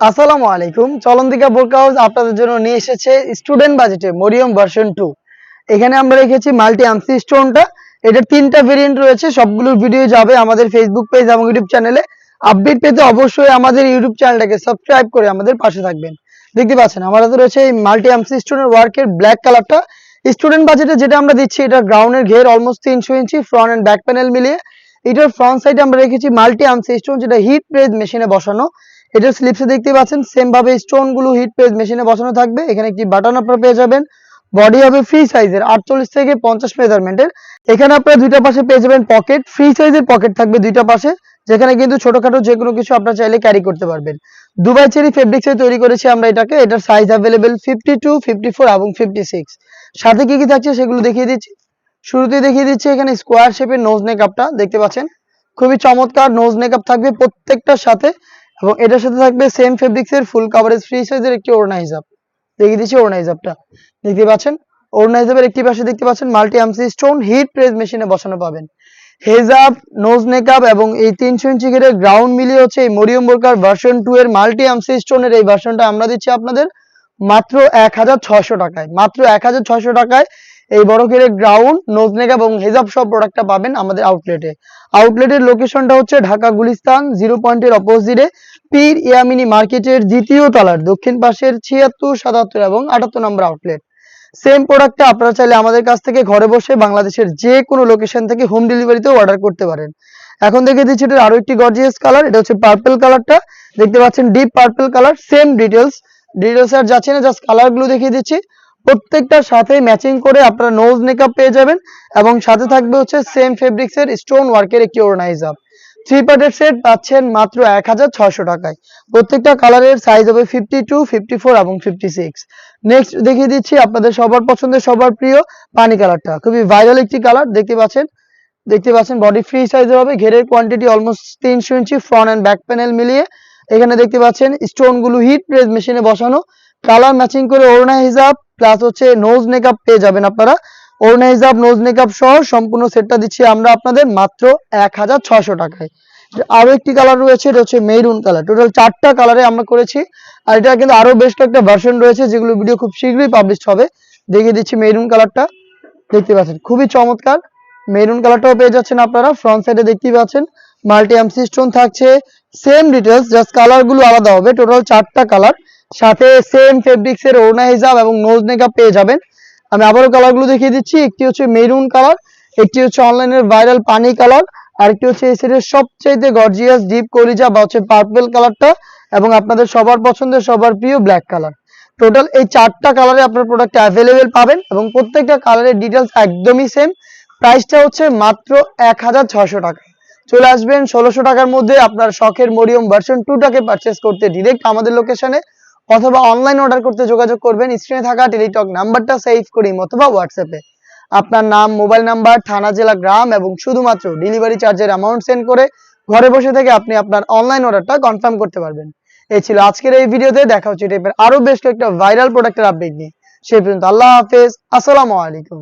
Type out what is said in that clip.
আসসালামু আলাইকুম। চলন্তিকা বুক হাউস আপনাদের জন্য নিয়ে এসেছে স্টুডেন্ট বাজেটে মরিয়ম ভার্সন টু এখানে আমরা রেখেছি মাল্টি আমসি স্টোনটা এটার তিনটা ভেরিয়েন্ট রয়েছে সবগুলোর ভিডিও যাবে আমাদের ফেসবুক পেজ এবং ইউটিউব চ্যানেলে আপডেট পেতে অবশ্যই আমাদের ইউটিউব চ্যানেলটাকে সাবস্ক্রাইব করে আমাদের পাশে থাকবেন। দেখতে পাচ্ছেন আমাদের হাতে রয়েছে এই মাল্টি আমসি স্টোনের ওয়ার্কের ব্ল্যাক কালারটা স্টুডেন্ট বাজেটে যেটা আমরা দিচ্ছি এটা গ্রাউন্ডের ঘের অলমোস্ট তিনশো inch front end back panel মিলিয়ে। এটার ফ্রন্ট সাইডে আমরা রেখেছি মাল্টি আমসি স্টোন যেটা হিট প্রেস মেশিনে বসানো। এটার স্লিপসে দেখতে পাচ্ছেন সেম ভাবে স্টোনগুলো হিট পেজ মেশিনে বসানো থাকবে। এখানে একটি বাটন আপনারা পেয়ে যাবেন। বডি হবে ফ্রি সাইজের আটচল্লিশ থেকে পঞ্চাশ মেজারমেন্টের এখানে আপনারা দুইটা পাশে পেয়ে যাবেন পকেট ফ্রি সাইজের পকেট থাকবে দুইটা পাশে। যেখানে কিন্তু ছোটখাটো যে কোনো কিছু আপনারা চাইলে ক্যারি করতে পারবেন। দুবাই চেরি ফেব্রিক্সে তৈরি করেছি আমরা এটাকে। এটার size available fifty two fifty four এবং ফিফটি সিক্স সাথে কি কি থাকছে সেগুলো দেখিয়ে দিচ্ছি। শুরুতে দেখিয়ে দিচ্ছি এখানে স্কোয়ার শেপের নোজ নেকআপটা দেখতে পাচ্ছেন? খুবই চমৎকার নোজ নেকআপ থাকবে প্রত্যেকটার সাথে। এবং এটার সাথে থাকবে সেম ফেব্রিক্স এর ফুল কাভারেজ ফ্রি সাইজের একটি ওড়না হিসাব দেখিয়ে দিচ্ছি ওড়না হিসাবটা দেখতে পাচ্ছেন? ওড়না হিসাবের একটি পাশে দেখতে পাচ্ছেন মাল্টি আমসি স্টোন হিট প্রেস মেশিনে বসানো পাবেন। হেজাব নোজ মেকআপ এবং এই তিনশো ইঞ্চি ঘেরের গ্রাউন্ড মিলিয়ে হচ্ছে এই মরিয়ম বোরকার ভার্সন টু এর মাল্টি আমসি স্টোনের এই ভার্সনটা আমরা দিচ্ছি আপনাদের মাত্র এক হাজার ছয়শো টাকায়। মাত্র এক হাজার ছয়শো টাকায় এই বড় ঘেরের গ্রাউন্ড নোজ এবং হেজাব সব প্রোডাক্টটা পাবেন আমাদের আউটলেটে আউটলেটের লোকেশনটা হচ্ছে ঢাকা গুলিস্তান জিরো পয়েন্টের অপোজিটে পীর ইয়ামিনী মার্কেটের দ্বিতীয় তলার, দক্ষিণ পাশের ছিয়াত্তর, সাতাত্তর এবং আটাত্তর নম্বর আউটলেট সেম প্রোডাক্টটা আপনারা চাইলে আমাদের কাছ থেকে ঘরে বসে বাংলাদেশের যে কোনো লোকেশন থেকে হোম ডেলিভারিতেও অর্ডার করতে পারেন। এখন দেখে দিচ্ছি এটার আরও একটি গর্জিয়াস কালার এটা হচ্ছে পার্পল কালারটা দেখতে পাচ্ছেন deep purple colour same details details আর যাচ্ছে না জাস্ট কালারগুলো দেখিয়ে দিচ্ছি। প্রত্যেকটার সাথে ম্যাচিং করে আপনারা নোজ মেকআপ পেয়ে যাবেন এবং সাথে থাকবে হচ্ছে সেম ফেব্রিক্স এর স্টোন ওয়ার্কের একটি আপ থ্রি পার্টের সেট পাচ্ছেন মাত্র এক হাজার ছয়শো টাকায়। প্রত্যেকটা কালারের সাইজ হবে ফিফটি টু ফিফটি ফোর এবং ফিফটি সিক্স নেক্সট দেখিয়ে দিচ্ছি আপনাদের সবার পছন্দের, সবার প্রিয় পানি কালারটা। খুবই ভাইরাল একটি কালার দেখতে পাচ্ছেন? দেখতে পাচ্ছেন বডি ফ্রি সাইজের হবে, ঘেরের কোয়ান্টিটি অলমোস্ট তিনশো inch front and back panel মিলিয়ে। এখানে দেখতে পাচ্ছেন স্টোনগুলো হিট প্রেস মেশিনে বসানো। কালার ম্যাচিং করে ওড়না হিসাব প্লাস হচ্ছে নোজ মেকআপ পেয়ে যাবেন আপনারা। হিসাব নোজ মেকআপ সহ সম্পূর্ণ সেটটা দিচ্ছি আমরা আপনাদের মাত্র এক হাজার ছয়শো টাকায়। আরও একটি কালার রয়েছে, এটা হচ্ছে মেরুন কালার টোটাল চারটা কালারে আমরা করেছি। আর এটা কিন্তু আরও বেশ কয়েকটা ভার্সন রয়েছে, যেগুলো ভিডিও খুব শীঘ্রই পাবলিশ হবে। দেখিয়ে দিচ্ছি মেরুন কালারটা দেখতে পাচ্ছেন, খুবই চমৎকার। মেরুন কালারটাও পেয়ে যাচ্ছেন আপনারা ফ্রন্ট সাইডে দেখতেই পাচ্ছেন। মাল্টি এমসি স্টোন থাকছে। সেম ডিটেলস জাস্ট কালারগুলো আলাদা হবে। টোটাল চারটা কালার সাথে সেম ফেব্রিক্স এর ওড়না হিসাব এবং নোজ মেকআপ পেয়ে যাবেন। আমি আবারও কালারগুলো দেখিয়ে দিচ্ছি। একটি হচ্ছে মেরুন কালার একটি হচ্ছে অনলাইনের ভাইরাল পানি কালার আর একটি হচ্ছে এই সেটের সবচেয়ে গর্জিয়াস ডিপ কলিজা বা হচ্ছে পার্পল কালারটা এবং আপনাদের সবার পছন্দের, সবার প্রিয় ব্ল্যাক কালার টোটাল এই চারটা কালারে আপনার প্রোডাক্ট অ্যাভেলেবেল পাবেন এবং প্রত্যেকটা কালারের ডিটেলস একদমই সেম প্রাইসটা হচ্ছে মাত্র এক হাজার ছয়শো টাকা। চলে আসবেন ষোলোশো টাকার মধ্যে আপনার শখের মরিয়ম ভার্সন টুটাকে পারচেস করতে ডিরেক্ট আমাদের লোকেশনে অথবা অনলাইন অর্ডার করতে যোগাযোগ করবেন স্ক্রিনে থাকা টেলিটক নাম্বারটা সেভ করি অথবা হোয়াটসঅ্যাপে আপনার নাম মোবাইল নাম্বার থানা, জেলা, গ্রাম এবং শুধুমাত্র ডেলিভারি চার্জের অ্যামাউন্ট সেন্ড করে ঘরে বসে থেকে আপনি আপনার অনলাইন অর্ডারটা কনফার্ম করতে পারবেন। এই ছিল আজকের এই ভিডিওতে, দেখা হচ্ছে টাইপের আরও বেশ কয়েকটা ভাইরাল প্রোডাক্টের আপডেট নিয়ে। সেই পর্যন্ত আল্লাহ হাফেজ, আসসালামু আলাইকুম।